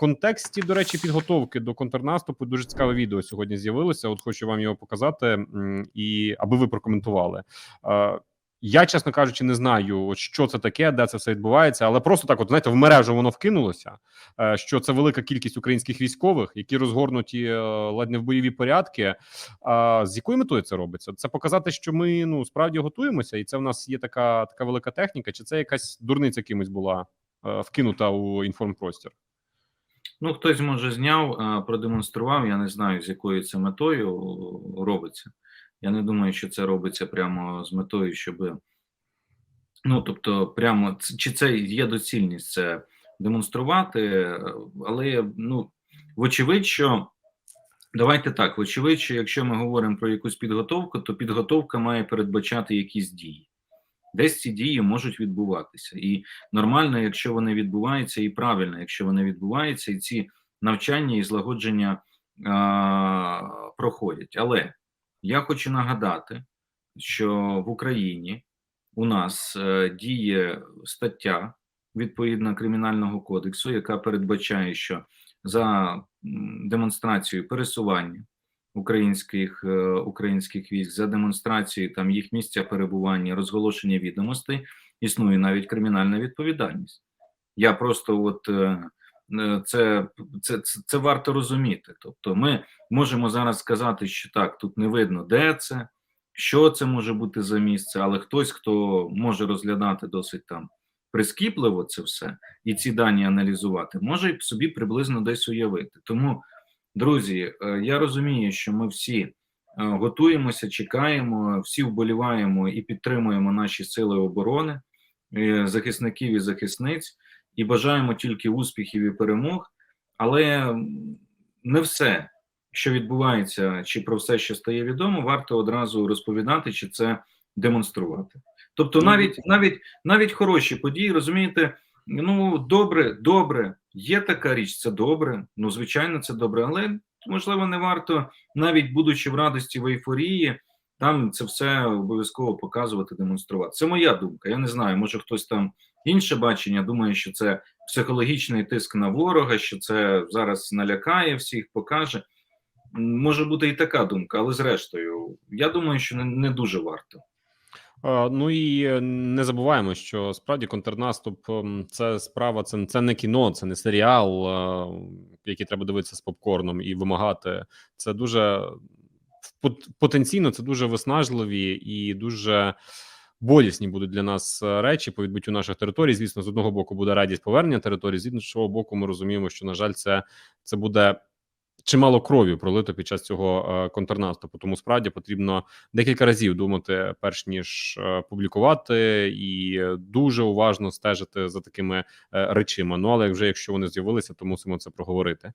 контексті, до речі, підготовки до контрнаступу дуже цікаве відео сьогодні з'явилося. От хочу вам його показати, і аби ви прокоментували. Е, Я, чесно кажучи, не знаю, що це таке, де це все відбувається, але просто так, от знаєте, в мережу воно вкинулося. е, Що це велика кількість українських військових, які розгорнуті е, ледь не в бойові порядки. З якою метою це робиться? Це показати, що ми ну справді готуємося, і це в нас є така така велика техніка, чи це якась дурниця кимось була вкинута у інформпростір? Ну, хтось може зняв, продемонстрував. Я не знаю, з якою це метою робиться. Я не думаю, що це робиться прямо з метою, щоб ну тобто, прямо чи це є доцільність це демонструвати, але ну вочевидь, що давайте так, вочевидь, що якщо ми говоримо про якусь підготовку, то підготовка має передбачати якісь дії. Десь ці дії можуть відбуватися, і нормально, якщо вони відбуваються, і правильно, якщо вони відбуваються, і ці навчання і злагодження а, проходять. Але я хочу нагадати, що в Україні у нас е, діє стаття відповідно Кримінального кодексу, яка передбачає, що за м, демонстрацію пересування українських е, українських військ за демонстрацію там їх місця перебування, розголошення відомостей, існує навіть кримінальна відповідальність. Я просто от е, е, це, це, це, це варто розуміти. Тобто, ми можемо зараз сказати, що так, тут не видно, де це, що це може бути за місце, але хтось, хто може розглядати досить там прискіпливо це все і ці дані аналізувати, може собі приблизно десь уявити. Тому Друзі, е, я розумію, що ми всі е, готуємося, чекаємо, всі вболіваємо і підтримуємо наші сили оборони, е, захисників і захисниць, і бажаємо тільки успіхів і перемог. Але не все, що відбувається, чи про все, що стає відомо, варто одразу розповідати, чи це демонструвати. Тобто, навіть навіть навіть хороші події, розумієте, ну добре, добре, є така річ, це добре. Ну, звичайно, це добре, але можливо не варто, навіть будучи в радості в ейфорії, там це все обов'язково показувати, демонструвати. Це моя думка. Я не знаю, може хтось там інше бачення. Думає, що це психологічний тиск на ворога, що це зараз налякає всіх, покаже. Може бути і така думка, але зрештою, я думаю, що не, не дуже варто. Е, Ну і е, не забуваємо, що справді контрнаступ ем, це справа, це, це не кіно, це не серіал, е, який треба дивитися з попкорном і вимагати. Це дуже пот- потенційно, це дуже виснажливі і дуже. Болісні будуть для нас речі по відбиттю наших територій. Звісно, з одного боку буде радість повернення територій, з іншого боку, ми розуміємо, що на жаль, це, це буде чимало крові пролито під час цього е, контрнаступу. Тому справді потрібно декілька разів думати, перш ніж е, публікувати, і дуже уважно стежити за такими е, речима. Ну але вже якщо вони з'явилися, то мусимо це проговорити.